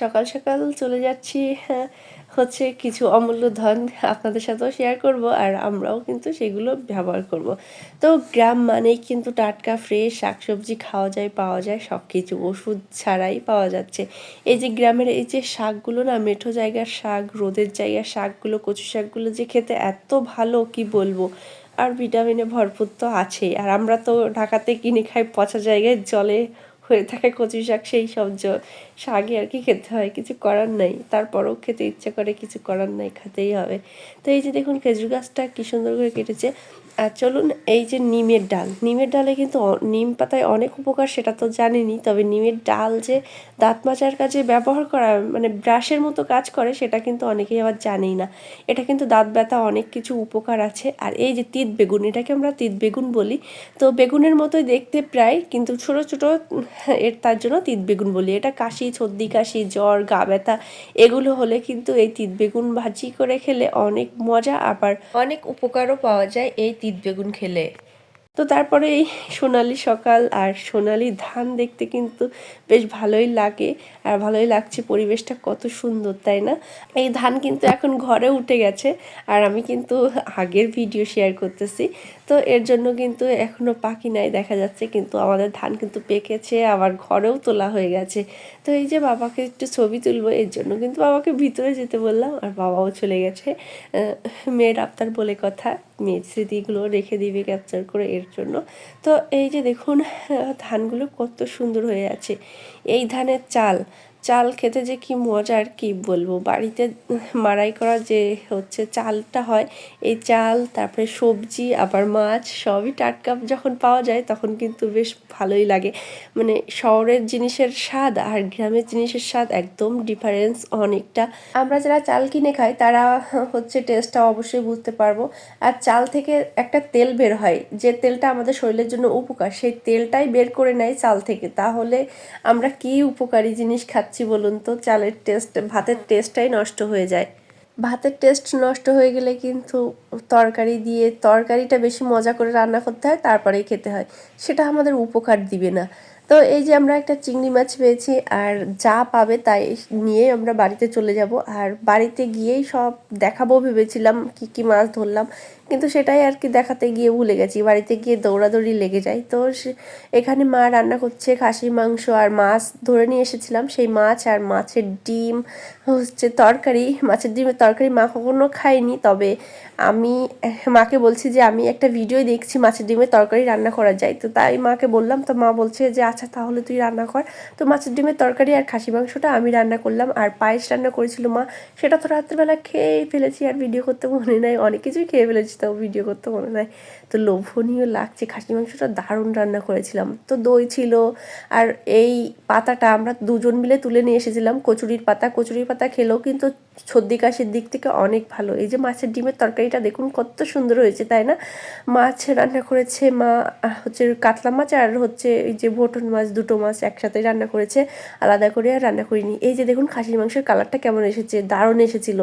সকাল সকাল চলে যাচ্ছি। হ্যাঁ, হচ্ছে কিছু অমূল্য ধন আপনাদের সাথেও শেয়ার করব আর আমরাও কিন্তু সেগুলো ব্যবহার করব। তো গ্রাম মানেই কিন্তু টাটকা ফ্রেশ শাকসবজি খাওয়া যায় পাওয়া যায় সব কিছু ওষুধ ছাড়াই পাওয়া যাচ্ছে। এই যে গ্রামের এই যে শাকগুলো না মেঠো জায়গার শাক রোদের জায়গার শাকগুলো কচু শাকগুলো যে খেতে এত ভালো কি বলব? আর ভিটামিনে ভরপুর তো আছেই। আর আমরা তো ঢাকাতে কিনে খাই পচা জায়গায় জলে হয়ে থাকে কচু শাক, সেই সব জ- শাকই আর কি খেতে হয়, কিছু করার নাই। তারপরও খেতে ইচ্ছা করে, কিছু করার নাই, খেতেই হবে। তো এই যে দেখুন, খেজুর গাছটা কী সুন্দর করে কেটেছে। আর চলুন, এই যে নিমের ডাল। নিমের ডালে কিন্তু নিম পাতায় অনেক উপকার, সেটা তো জানিনি। তবে নিমের ডাল যে দাঁত মাজার কাজে ব্যবহার করা মানে ব্রাশের মতো কাজ করে, সেটা কিন্তু অনেকেই আবার জানেই না। এটা কিন্তু দাঁত ব্যথা অনেক কিছু উপকার আছে। আর এই যে তিত বেগুন, এটাকে আমরা তিত বেগুন বলি। তো বেগুনের মতোই দেখতে প্রায়, কিন্তু ছোট ছোট এর তার জন্য তিত বেগুন বলি। এটা কাশি, সর্দি কাশি, জ্বর, গা ব্যথা, এগুলো হলে কিন্তু এই তিত বেগুন ভাজি করে খেলে অনেক মজা, আবার অনেক উপকারও পাওয়া যায় এই তিত বেগুন খেলে। তো তারপরে এই সোনালি সকাল আর সোনালি ধান দেখতে কিন্তু বেশ ভালোই লাগে আর ভালোই লাগছে পরিবেশটা কত সুন্দর, তাই না? এই ধান কিন্তু এখন ঘরে উঠে গেছে আর আমি কিন্তু আগের ভিডিও শেয়ার করতেছি। তো এর জন্য কিন্তু এখনও পাখি নাই, দেখা যাচ্ছে কিন্তু আমাদের ধান কিন্তু পেকেছে, আবার ঘরেও তোলা হয়ে গেছে। তো এই যে বাবাকে একটু ছবি তুলবো, এর জন্য কিন্তু বাবাকে ভিতরে যেতে বললাম আর বাবাও চলে গেছে। মেয়ের আবতার বলে কথা। স্মৃতিগুলো রেখে দিবে ক্যাপচার করে এর জন্য। তো এই যে দেখুন ধানগুলো কত সুন্দর হয়ে আছে। এই ধানের চাল চাল খেতে যে কি মজা আর কি বলব? বাড়িতে মাড়াই করা যে হচ্ছে চালটা হয়, এই চাল, তারপরে সবজি, আবার মাছ, সবই টাটকা যখন পাওয়া যায় তখন কিন্তু বেশ ভালোই লাগে। মানে শহরের জিনিসের স্বাদ আর গ্রামের জিনিসের স্বাদ একদম ডিফারেন্স অনেকটা। আমরা যারা চাল কিনে খাই, তারা হচ্ছে টেস্টটা অবশ্যই বুঝতে পারব। আর চাল থেকে একটা তেল বের হয়, যে তেলটা আমাদের শরীরের জন্য উপকার, সেই তেলটাই বের করে নেয় চাল থেকে। তাহলে আমরা কি উপকারী জিনিস খাচ্ছি? বলুন তো, চালের টেস্ট ভাতের টেস্টটাই নষ্ট হয়ে যায়। ভাতের টেস্ট নষ্ট হয়ে গেলে কিন্তু তরকারি দিয়ে, তরকারিটা বেশি মজা করে রান্না করতে হয়, তারপরেই খেতে হয়। সেটা আমাদের উপকার দিবে না। তো এই যে আমরা একটা চিংড়ি মাছ পেয়েছি, আর যা পাবে তাই নিয়ে আমরা বাড়িতে চলে যাব। আর বাড়িতে গিয়েই সব দেখাবো, ভেবেছিলাম কি কি মাছ ধরলাম। কিন্তু সেটাই আর কি দেখাতে গিয়ে ভুলে গেছি। বাড়িতে গিয়ে দৌড়াদৌড়ি লেগে যায়। তো এখানে মা রান্না করছে খাসির মাংস আর মাছ ধরে নিয়ে এসেছিলাম। সেই মাছ আর মাছের ডিম, হচ্ছে তরকারি। মাছের ডিমের তরকারি মা কখনো খায়নি। তবে আমি, মাকে বলছি যে আমি একটা ভিডিও দেখছি মাছের ডিমের তরকারি রান্না করা যায়। তো তাই মাকে বললাম, তো মা বলছে যে আচ্ছা তাহলে তুই রান্না কর। তো মাছের ডিমের তরকারি আর খাসি মাংসটা আমি রান্না করলাম। আর পায়েস রান্না করেছিল মা। সেটা তো রাত্রেবেলা খেয়েই ফেলেছি। আর ভিডিও করতে মনে নাই। অনেক কিছুই খেয়ে ফেলেছি। তাও ভিডিও করতে, মনে নাই। তো লোভনীয় লাগছে খাসি মাংসটা দারুণ রান্না করেছিলাম। তো দই ছিল, আর এই পাতাটা আমরা দুজন মিলে তুলে নিয়ে এসেছিলাম, কচুরির পাতা। কচুরির পাতা খেলেও কিন্তু সর্দি কাশির দিক থেকে অনেক ভালো। এই যে মাছের ডিমের তরকারিটা দেখুন কত সুন্দর হয়েছে, তাই না? মাছ রান্না করেছে মা হচ্ছে কাতলা মাছ আর হচ্ছে এই যে ভোটন মাছ, দুটো মাছ একসাথে রান্না করেছে। আলাদা করে আর রান্না করিনি। এই যে দেখুন খাসির মাংসের কালারটা কেমন এসেছে, দারুণ এসেছিল।